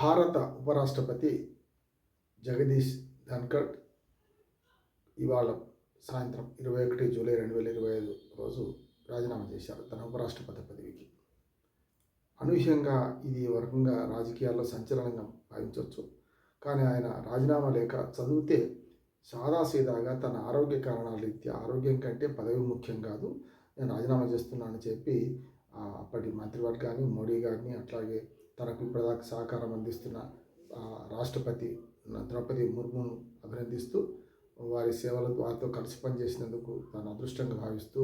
భారత ఉపరాష్ట్రపతి జగదీష్ ధన్కడ్ ఇవాళ సాయంత్రం ఇరవై ఒకటి జూలై రెండు వేల ఇరవై ఐదు రోజు రాజీనామా చేశారు తన ఉపరాష్ట్రపతి పదవికి. అనూహ్యంగా ఇది వర్గంగా రాజకీయాల్లో సంచలనంగా భావించవచ్చు. కానీ ఆయన రాజీనామా లేఖ చదివితే సాదాసీదాగా తన ఆరోగ్య కారణాల రీత్యా ఆరోగ్యం కంటే పదవి ముఖ్యం కాదు. నేను రాజీనామా చేస్తున్నానని చెప్పి అప్పటి మంత్రివర్గాన్ని మోడీ గారిని అట్లాగే తనకు ఇప్పటిదాకా సహకారం అందిస్తున్న రాష్ట్రపతి ద్రౌపది ముర్మును అభినందిస్తూ వారి సేవలు వారితో కలిసి పనిచేసినందుకు తాను అదృష్టంగా భావిస్తూ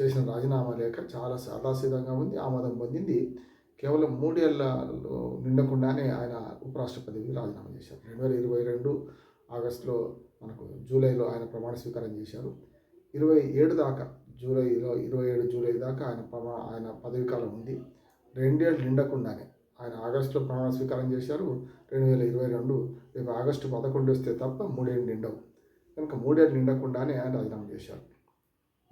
చేసిన రాజీనామా లేఖ చాలా సాదాసీదంగా ఉంది ఆమోదం పొందింది. కేవలం మూడేళ్ళ నిండకుండానే ఆయన ఉపరాష్ట్రపతికి రాజీనామా చేశారు. రెండు వేల ఇరవై రెండు ఆగస్టులో మనకు జూలైలో ఆయన ప్రమాణ స్వీకారం చేశారు. ఇరవై ఏడు దాకా జూలైలో ఇరవై ఏడు జూలై దాకా ఆయన ప్రమా ఆయన పదవీకాలం ఉంది. రెండేళ్ళు నిండకుండానే ఆయన ఆగస్టులో ప్రమాణ స్వీకారం చేశారు. రెండు వేల ఇరవై రెండు రేపు ఆగస్టు పదకొండు వస్తే తప్ప మూడేళ్ళు నిండవు. కనుక మూడేళ్ళు నిండకుండానే ఆయన రాజీనామా చేశారు.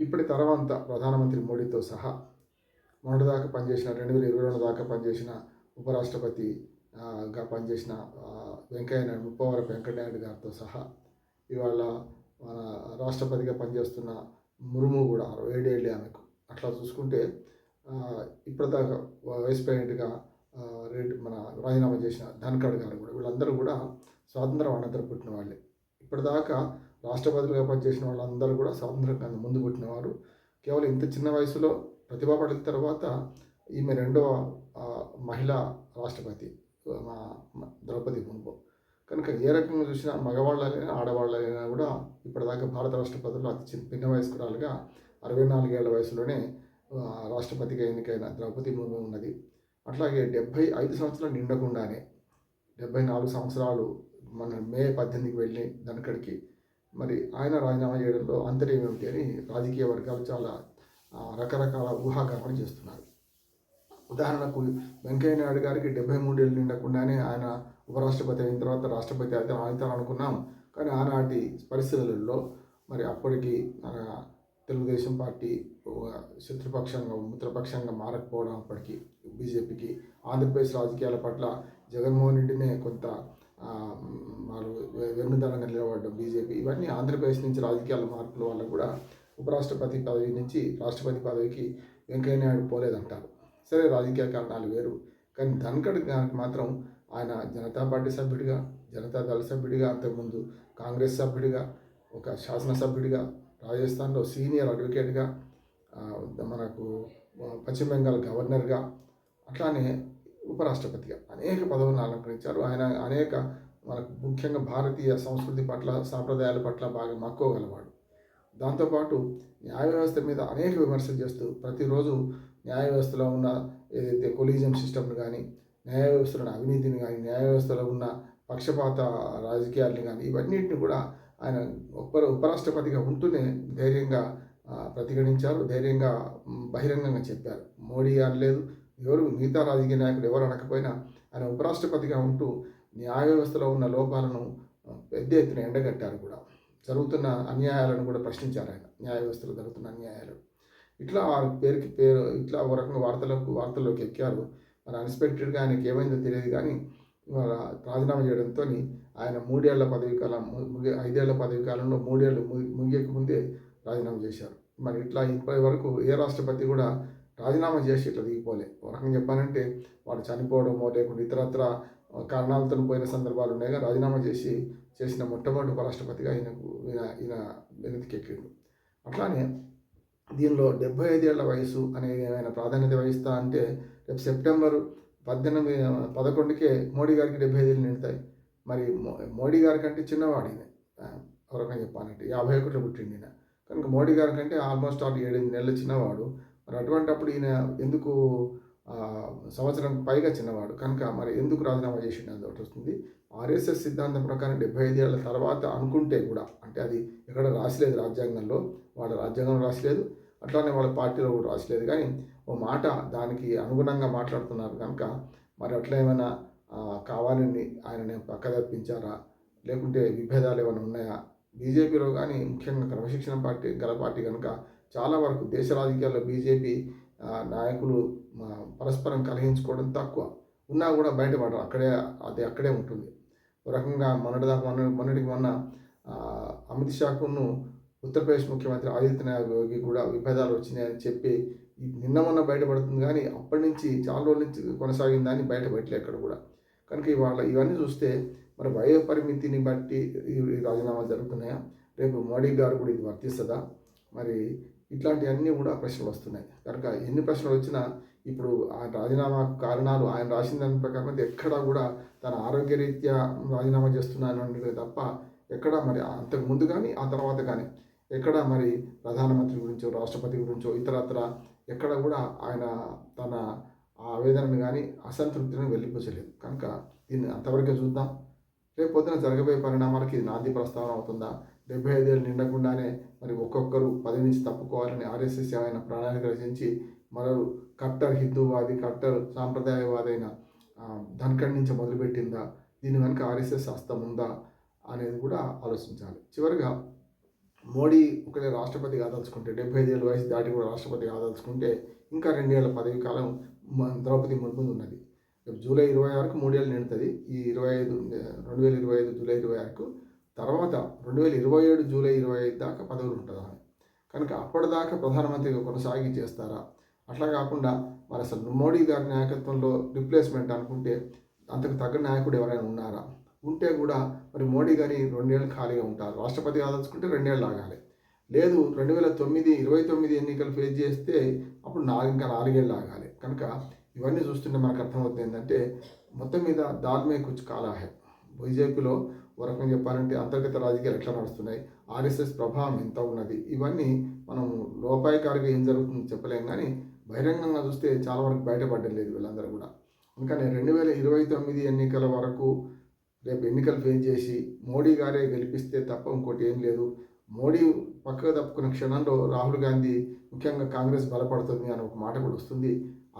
ఇప్పటి తర్వాత ప్రధానమంత్రి మోడీతో సహా మొన్నటిదాకా పనిచేసిన రెండు వేల ఇరవై రెండు దాకా పనిచేసిన ఉపరాష్ట్రపతిగా పనిచేసిన వెంకయ్య నాయుడు ముప్పవరపు వెంకయ్యనాయుడు గారితో సహా ఇవాళ మన రాష్ట్రపతిగా పనిచేస్తున్న మురుము కూడా అరవై ఏడేళ్ళే ఆమెకు. అట్లా చూసుకుంటే ఇప్పటిదాకా వైస్ ప్రెసిడెంట్గా ఆ, రెడ్డి మన రాజీనామా చేసిన ధన్కడ్ గారు కూడా వీళ్ళందరూ కూడా స్వాతంత్రం అనంతరం పుట్టిన వాళ్ళే. ఇప్పటిదాకా రాష్ట్రపతిగా పనిచేసిన వాళ్ళందరూ కూడా స్వాతంత్రం ముందు పుట్టినవారు. కేవలం ఇంత చిన్న వయసులో ప్రతిభా పడిన తర్వాత ఈమె రెండవ మహిళా రాష్ట్రపతి మా ద్రౌపది ముర్ము. కనుక ఏ రకంగా చూసినా మగవాళ్ళైనా ఆడవాళ్ళైనా కూడా ఇప్పటిదాకా భారత రాష్ట్రపతిలో అతి చిన్న పిన్న వయస్కురాలుగా అరవై నాలుగేళ్ళ వయసులోనే రాష్ట్రపతిగా ఎన్నికైన ద్రౌపది ముర్ము ఉన్నది. అట్లాగే డెబ్భై ఐదు సంవత్సరాలు నిండకుండానే డెబ్భై నాలుగు సంవత్సరాలు మన మే పద్దెనిమిదికి వెళ్ళి దనకడికి మరి ఆయన రాజీనామా చేయడంలో అంతర్యం ఏమిటి అని రాజకీయ వర్గాలు చాలా రకరకాల ఊహాగానాలు చేస్తున్నారు. ఉదాహరణకు వెంకయ్య నాయుడు గారికి డెబ్బై మూడేళ్ళు నిండకుండానే ఆయన ఉపరాష్ట్రపతి అయిన తర్వాత రాష్ట్రపతి అయితే అవుతారు అనుకున్నాం. కానీ ఆనాటి పరిస్థితులలో మరి అప్పటికి తెలుగుదేశం పార్టీ శత్రుపక్షంగా మిత్రపక్షంగా మారకపోవడం అప్పటికి బీజేపీకి. ఆంధ్రప్రదేశ్ రాజకీయాల పట్ల జగన్మోహన్ రెడ్డినే కొంత వారు వెన్నుదనంగా నిలబడడం బీజేపీ. ఇవన్నీ ఆంధ్రప్రదేశ్ నుంచి రాజకీయాల మార్పుల వల్ల కూడా ఉపరాష్ట్రపతి పదవి నుంచి రాష్ట్రపతి పదవికి వెంకయ్య నాయుడు పోలేదంటారు. సరే రాజకీయ కారణాలు వేరు. కానీ ధన్కడ్ గారికి మాత్రం ఆయన జనతా పార్టీ సభ్యుడిగా జనతా దళ సభ్యుడిగా అంతకుముందు కాంగ్రెస్ సభ్యుడిగా ఒక శాసనసభ్యుడిగా రాజస్థాన్లో సీనియర్ అడ్వకేట్గా మనకు పశ్చిమ బెంగాల్ గవర్నర్గా అట్లానే ఉపరాష్ట్రపతిగా అనేక పదవులను అలంకరించారు. ఆయన అనేక మనకు ముఖ్యంగా భారతీయ సంస్కృతి పట్ల సాంప్రదాయాల పట్ల బాగా మక్కువ గలవాడు దాంతోపాటు న్యాయ వ్యవస్థ మీద అనేక విమర్శలు చేస్తూ ప్రతిరోజు న్యాయ వ్యవస్థలో ఉన్న ఏదైతే కొలీజియం సిస్టమ్ను కానీ న్యాయ వ్యవస్థలో అవినీతిని కానీ న్యాయ వ్యవస్థలో ఉన్న పక్షపాత రాజకీయాలను కానీ ఇవన్నింటిని కూడా ఆయన ఉప ఉపరాష్ట్రపతిగా ఉంటూనే ధైర్యంగా ప్రతిఘటించారు. ధైర్యంగా బహిరంగంగా చెప్పారు. మోడీ అనలేదు. ఎవరు? మిగతా రాజకీయ నాయకులు ఎవరు అనకపోయినా ఆయన ఉపరాష్ట్రపతిగా ఉంటూ న్యాయ వ్యవస్థలో ఉన్న లోపాలను పెద్ద ఎత్తున ఎండగట్టారు కూడా. జరుగుతున్న అన్యాయాలను కూడా ప్రశ్నించారు ఆయన. న్యాయ వ్యవస్థలో జరుగుతున్న అన్యాయాలు. ఇట్లా వారి పేరుకి పేరు ఇట్లా ఒక రకంగా వార్తలకు వార్తల్లోకి ఎక్కారు. మరి అన్ఎక్స్పెక్టెడ్గా ఆయనకి ఏమైందో తెలియదు కానీ రాజీనామా చేయడంతో ఆయన మూడేళ్ళ పదవి కాలం ముగి ఐదేళ్ళ పదవి కాలంలో మూడేళ్ళు ముగి- ముగియక ముందే రాజీనామా చేశారు. మరి ఇట్లా ఇప్పటి వరకు ఏ రాష్ట్రపతి కూడా రాజీనామా చేసి ఇట్లా దిగిపోలే. ఒక రకంగా చెప్పానంటే వాడు చనిపోవడమో లేకుంటే ఇతరత్ర కారణాలతో పోయిన సందర్భాలు ఉన్నాయి రాజీనామా చేసి చేసిన మొట్టమొదటి ఉపరాష్ట్రపతిగా ఈయనకు ఈయన ఈయన వెనతికెక్కిండు అట్లానే దీనిలో డెబ్బై ఐదేళ్ళ వయసు అనేది ఏమైనా ప్రాధాన్యత వహిస్తా అంటే రేపు సెప్టెంబర్ పద్దెనిమిది పదకొండుకే మోడీ గారికి డెబ్బై ఐదేళ్ళు నిండుతాయి. మరి మో- మోడీ గారి కంటే చిన్నవాడు ఈయన. ఆ, చెప్పాలంటే యాభై ఒకటిలో పుట్టిండు ఈయన. కనుక మోడీ గారి కంటే ఆల్మోస్ట్ ఆల్ ఏడెనిమిది నెలలు చిన్నవాడు. మరి అటువంటప్పుడు ఈయన ఎందుకు సంవత్సరం పైగా చిన్నవాడు? కనుక మరి ఎందుకు రాజీనామా చేసిండు అని ఒకటి వస్తుంది. ఆర్ఎస్ఎస్ సిద్ధాంతం ప్రకారం డెబ్బై ఏళ్ళ తర్వాత అనుకుంటే కూడా అంటే అది ఎక్కడ రాసిలేదు రాజ్యాంగంలో వాళ్ళ రాజ్యాంగం రాసిలేదు అట్లానే వాళ్ళ పార్టీలో కూడా రాసిలేదు. కానీ ఓ మాట దానికి అనుగుణంగా మాట్లాడుతున్నారు కనుక మరి అట్లా ఏమైనా కావాలని ఆయన పక్క తప్పించారా లేకుంటే విభేదాలు ఏమైనా ఉన్నాయా? బీజేపీలో కానీ ముఖ్యంగా క్రమశిక్షణ పార్టీ గల పార్టీ కనుక చాలా వరకు దేశ రాజకీయాల్లో బీజేపీ నాయకులు పరస్పరం కలిగించుకోవడం తక్కువ. ఉన్నా కూడా బయటపడరు. అక్కడే అది అక్కడే ఉంటుంది. ఒక రకంగా మొన్నటిదాకా మొన్న మొన్నటికి మొన్న అమిత్ షాకును ఉత్తరప్రదేశ్ ముఖ్యమంత్రి ఆదిత్యనాథ్ యోగి కూడా విభేదాలు వచ్చినాయని చెప్పి నిన్న మొన్న బయటపడుతుంది కానీ అప్పటి నుంచి చాలా రోజుల నుంచి కొనసాగిందని బయటపెట్టలే అక్కడ కూడా. కనుక ఇవాళ ఇవన్నీ చూస్తే మరి వయో పరిమితిని బట్టి ఈ రాజీనామా జరుగుతున్నాయా? రేపు మోడీ గారు కూడా ఇది వర్తిస్తుందా? మరి ఇట్లాంటివన్నీ కూడా ప్రశ్నలు వస్తున్నాయి. కనుక ఎన్ని ప్రశ్నలు వచ్చినా ఇప్పుడు ఆ రాజీనామా కారణాలు ఆయన రాసిన దాని ప్రకారం అయితే ఎక్కడా కూడా తన ఆరోగ్యరీత్యా రాజీనామా చేస్తున్నాను అంటే తప్ప ఎక్కడ మరి అంతకు ముందు కానీ ఆ తర్వాత కానీ ఎక్కడ మరి ప్రధానమంత్రి గురించో రాష్ట్రపతి గురించో ఇతరత్ర ఎక్కడ కూడా ఆయన తన ఆవేదనను కానీ అసంతృప్తిని వెళ్ళిపోచలేదు కనుక దీన్ని అంతవరకే చూద్దాం. రేపు పొద్దున జరగబోయే పరిణామాలకి ఇది నాంది ప్రస్తావన అవుతుందా? డెబ్బై ఐదేళ్ళు నిండకుండానే మరి ఒక్కొక్కరు పదవి నుంచి తప్పుకోవాలని ఆర్ఎస్ఎస్ ఆయన ప్రణాళిక రచించి మరో కట్టర్ హిందూవాది కట్టర్ సాంప్రదాయవాదైన ధన్కడ్ నుంచి మొదలుపెట్టిందా? దీని వెనుక ఆర్ఎస్ఎస్ హస్తం ఉందా? అనేది కూడా ఆలోచించాలి. చివరిగా మోడీ ఒకటే రాష్ట్రపతి కాదలుచుకుంటే డెబ్బై ఐదేళ్ళ వయసు దాటి కూడా రాష్ట్రపతి కాదలుచుకుంటే ఇంకా రెండేళ్ళ పదవి కాలం మ- ద్రౌపది ముర్ము ఉన్నది. రేపు జూలై ఇరవై ఆరుకు మూడేళ్ళు నిండుతుంది. ఈ ఇరవై ఐదు రెండు వేల ఇరవై ఐదు జూలై ఇరవై ఆరుకు తర్వాత రెండు వేల ఇరవై ఏడు జూలై ఇరవై ఐదు దాకా పదవులు ఉంటుందా కనుక అప్పటిదాకా ప్రధానమంత్రిగా కొనసాగి చేస్తారా? అట్లా కాకుండా మరి అసలు మోడీ గారి నాయకత్వంలో రిప్లేస్మెంట్ అనుకుంటే అంతకు తగ్గ నాయకుడు ఎవరైనా ఉన్నారా? ఉంటే కూడా మరి మోడీ గారి రెండేళ్ళు ఖాళీగా ఉంటారు. రాష్ట్రపతి ఆదర్చుకుంటే రెండేళ్ళు ఆగాలి. లేదు రెండు వేల తొమ్మిది ఇరవై తొమ్మిది ఎన్నికలు ఫేస్ చేస్తే అప్పుడు నాలుగు ఇంకా నాలుగేళ్ళు ఆగాలి. కనుక ఇవన్నీ చూస్తుంటే మనకు అర్థమవుతుంది ఏంటంటే మొత్తం మీద దాల్మే కుచ్ కాలా హై. బీజేపీలో ఒక రకంగా చెప్పాలంటే అంతర్గత రాజకీయాలు ఎట్లా నడుస్తున్నాయి? ఆర్ఎస్ఎస్ ప్రభావం ఎంత ఉన్నది? ఇవన్నీ మనం లోపాయకారిగా ఏం జరుగుతుందో చెప్పలేం కానీ బహిరంగంగా చూస్తే చాలా వరకు బయటపడడం లేదు వీళ్ళందరూ కూడా. అందుకని రెండు వేల ఇరవై తొమ్మిది ఎన్నికల వరకు రేపు ఎన్నికలు ఫేస్ చేసి మోడీ గారే గెలిపిస్తే తప్ప ఇంకోటి ఏం లేదు. మోడీ పక్కకు తప్పుకున్న క్షణంలో రాహుల్ గాంధీ ముఖ్యంగా కాంగ్రెస్ బలపడుతుంది అని ఒక మాట కూడా వస్తుంది.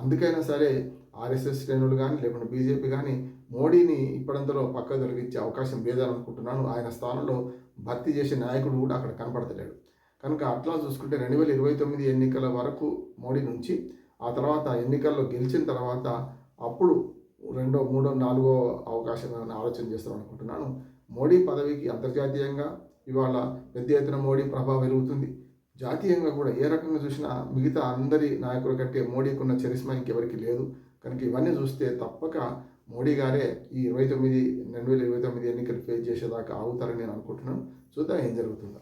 అందుకైనా సరే ఆర్ఎస్ఎస్ శ్రేణులు కానీ లేకుంటే బీజేపీ కానీ మోడీని ఇప్పుడంతలో పక్క తొలగించే అవకాశం లేదనుకుంటున్నాను ఆయన స్థానంలో భర్తీ చేసే నాయకుడు కూడా అక్కడ కనపడతలేడు. కనుక అట్లా చూసుకుంటే రెండు వేల ఇరవై తొమ్మిది ఎన్నికల వరకు మోడీ నుంచి ఆ తర్వాత ఎన్నికల్లో గెలిచిన తర్వాత అప్పుడు రెండో మూడో నాలుగో అవకాశం ఆలోచన చేస్తాం అనుకుంటున్నాను. మోడీ పదవికి అంతర్జాతీయంగా ఇవాళ పెద్ద ఎత్తున మోడీ ప్రభావం పెరుగుతుంది జాతీయంగా కూడా ఏ రకంగా చూసినా మిగతా అందరి నాయకుల కంటే మోడీకి ఉన్న చరిస్మా ఇంకెవరికి లేదు. కనుక ఇవన్నీ చూస్తే తప్పక మోడీ గారే ఈ ఇరవై తొమ్మిది రెండు వేల ఇరవై తొమ్మిది ఎన్నికలు ఫేస్ చేసేదాకా ఆగుతారని నేను అనుకుంటున్నాను. చూద్దాం ఏం జరుగుతుందో.